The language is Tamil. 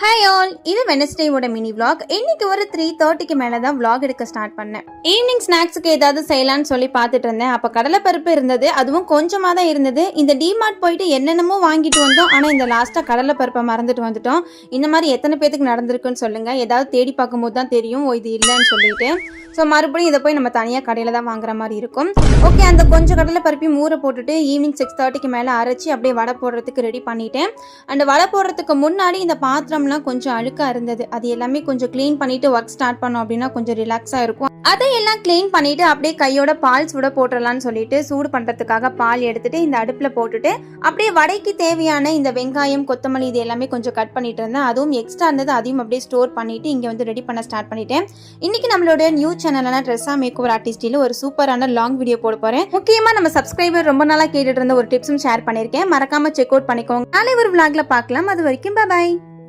ஹாய் ஆல் இது வெனஸ்டேவோட மினி விளாக் இன்னைக்கு ஒரு த்ரீ தேர்ட்டிக்கு மேலே தான் விளாக் எடுக்க ஸ்டார்ட் பண்ணேன். ஈவினிங் ஸ்நாக்ஸுக்கு ஏதாவது செய்யலாம்னு சொல்லி பார்த்துட்டு இருந்தேன். அப்போ கடலைப்பருப்பு இருந்தது. அதுவும் கொஞ்சமாக தான் இருந்தது. இந்த டிமார்ட் போயிட்டு என்னென்னமோ வாங்கிட்டு வந்தோம். ஆனால் இந்த லாஸ்ட்டாக கடலைப்பருப்பை மறந்துட்டு வந்துட்டோம். இந்த மாதிரி எத்தனை பேத்துக்கு நடந்திருக்குன்னு சொல்லுங்கள் ஏதாவது தேடி பார்க்கும்போது தான் தெரியும். ஓ இது இல்லைன்னு சொல்லிட்டு. ஸோ மறுபடியும் இதை போய் நம்ம தனியாக கடையில் தான் வாங்குற மாதிரி இருக்கும். ஓகே அந்த கொஞ்சம் கடலை பருப்பி ஊற போட்டுட்டு ஈவினிங் சிக்ஸ் தேர்ட்டிக்கு மேலே அரைச்சி அப்படியே வடை போடுறதுக்கு ரெடி பண்ணிட்டேன். அண்ட் வடை போடுறதுக்கு முன்னாடி இந்த பாத்திரம் ரூம்லாம் கொஞ்சம் அழுக்காக இருந்தது. அது எல்லாமே கொஞ்சம் க்ளீன் பண்ணிட்டு ஒர்க் ஸ்டார்ட் பண்ணோம் அப்படின்னா கொஞ்சம் ரிலாக்ஸாக இருக்கும். அதையெல்லாம் க்ளீன் பண்ணிட்டு அப்படியே கையோட பால் சூட போட்டுடலாம்னு சொல்லிட்டு சூடு பண்ணுறதுக்காக பால் எடுத்துட்டு இந்த அடுப்பில் போட்டுட்டு அப்படியே வடைக்கு தேவையான இந்த வெங்காயம் கொத்தமல்லி இது எல்லாமே கொஞ்சம் கட் பண்ணிட்டு இருந்தேன். அதுவும் எக்ஸ்ட்ரா இருந்தது. அதையும் அப்படியே ஸ்டோர் பண்ணிட்டு இங்கே வந்து ரெடி பண்ண ஸ்டார்ட் பண்ணிட்டேன். இன்னைக்கு நம்மளோட நியூ சேனலான ட்ரெஸ்ஸா மேக் ஓவர் ஆர்டிஸ்டில் ஒரு சூப்பரான லாங் வீடியோ போட போறேன். முக்கியமா நம்ம சப்ஸ்கிரைபர் ரொம்ப நாளா கேட்டுட்டு இருந்த ஒரு டிப்ஸும் ஷேர் பண்ணிருக்கேன். மறக்காம செக் அவுட் பண்ணிக்கோங்க. நாளை ஒரு விளாக்ல பார்க்கலாம். அது வரைக்கும் பாய்